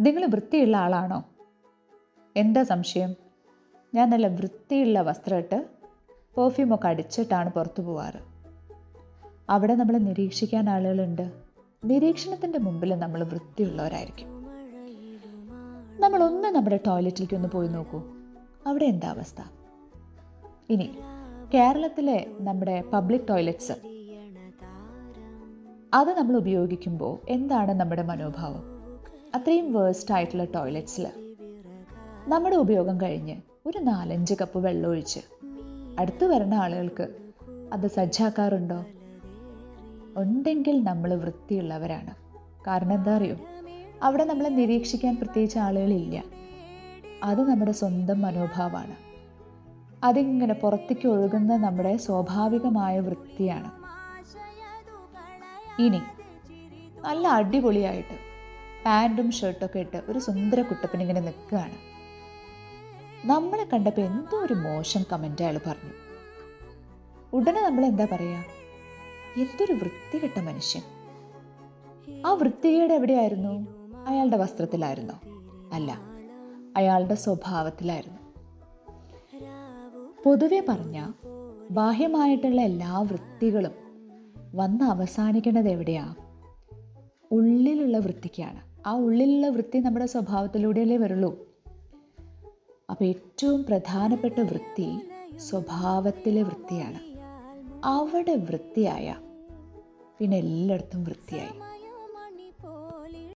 നിങ്ങൾ വൃത്തിയുള്ള ആളാണോ? എന്താ സംശയം? ഞാൻ നല്ല വൃത്തിയുള്ള വസ്ത്രമിട്ട് പെർഫ്യൂമൊക്കെ അടിച്ചിട്ടാണ് പുറത്തു പോവാറ്. അവിടെ നമ്മൾ നിരീക്ഷിക്കാൻ ആളുകളുണ്ട്. നിരീക്ഷണത്തിന്റെ മുമ്പിൽ നമ്മൾ വൃത്തിയുള്ളവരായിരിക്കും. നമ്മളൊന്ന് നമ്മുടെ ടോയ്ലറ്റിലേക്ക് ഒന്ന് പോയി നോക്കൂ. അവിടെ എന്താ അവസ്ഥ? ഇനി കേരളത്തിലെ നമ്മുടെ പബ്ലിക് ടോയ്ലറ്റ്സ് അത് നമ്മൾ ഉപയോഗിക്കുമ്പോൾ എന്താണ് നമ്മുടെ മനോഭാവം? അത്രയും വേഴ്സ്റ്റ് ആയിട്ടുള്ള ടോയ്ലറ്റ്സിൽ നമ്മുടെ ഉപയോഗം കഴിഞ്ഞ് ഒരു നാലഞ്ച് കപ്പ് വെള്ളം ഒഴിച്ച് അടുത്ത് വരുന്ന ആളുകൾക്ക് അത് സജ്ജാക്കാറുണ്ടോ? ഉണ്ടെങ്കിൽ നമ്മൾ വൃത്തിയുള്ളവരാണ്. കാരണം എന്താ അറിയോ? അവിടെ നമ്മളെ നിരീക്ഷിക്കാൻ പ്രത്യേകിച്ച് ആളുകളില്ല. അത് നമ്മുടെ സ്വന്തം മനോഭാവമാണ്. അതിങ്ങനെ പുറത്തേക്ക് ഒഴുകുന്ന നമ്മുടെ സ്വാഭാവികമായ വൃത്തിയാണ്. ഇനി നല്ല അടിപൊളിയായിട്ട് പാന്റും ഷർട്ടൊക്കെ ഇട്ട് ഒരു സുന്ദര കുട്ടപ്പനിങ്ങനെ നിൽക്കുകയാണ്. നമ്മളെ കണ്ടപ്പോൾ എന്തോ ഒരു മോശം കമന്റ് അയാൾ പറഞ്ഞു. ഉടനെ നമ്മൾ എന്താ പറയുക എന്തൊരു വൃത്തികെട്ട മനുഷ്യൻ. ആ വൃത്തികേട് എവിടെയായിരുന്നു? അയാളുടെ വസ്ത്രത്തിലായിരുന്നോ? അല്ല അയാളുടെ സ്വഭാവത്തിലായിരുന്നു. പൊതുവെ പറഞ്ഞ ബാഹ്യമായിട്ടുള്ള എല്ലാ വൃത്തികളും വന്ന് അവസാനിക്കുന്നത് എവിടെയാ? ഉള്ളിലുള്ള വൃത്തിക്കാണ്. ആ ഉള്ളിലുള്ള വൃത്തി നമ്മുടെ സ്വഭാവത്തിലൂടെയല്ലേ വരുള്ളൂ. അപ്പോൾ ഏറ്റവും പ്രധാനപ്പെട്ട വൃത്തി സ്വഭാവത്തിലെ വൃത്തിയാണ്. അവിടെ വൃത്തിയായ പിന്നെ എല്ലായിടത്തും വൃത്തിയായി.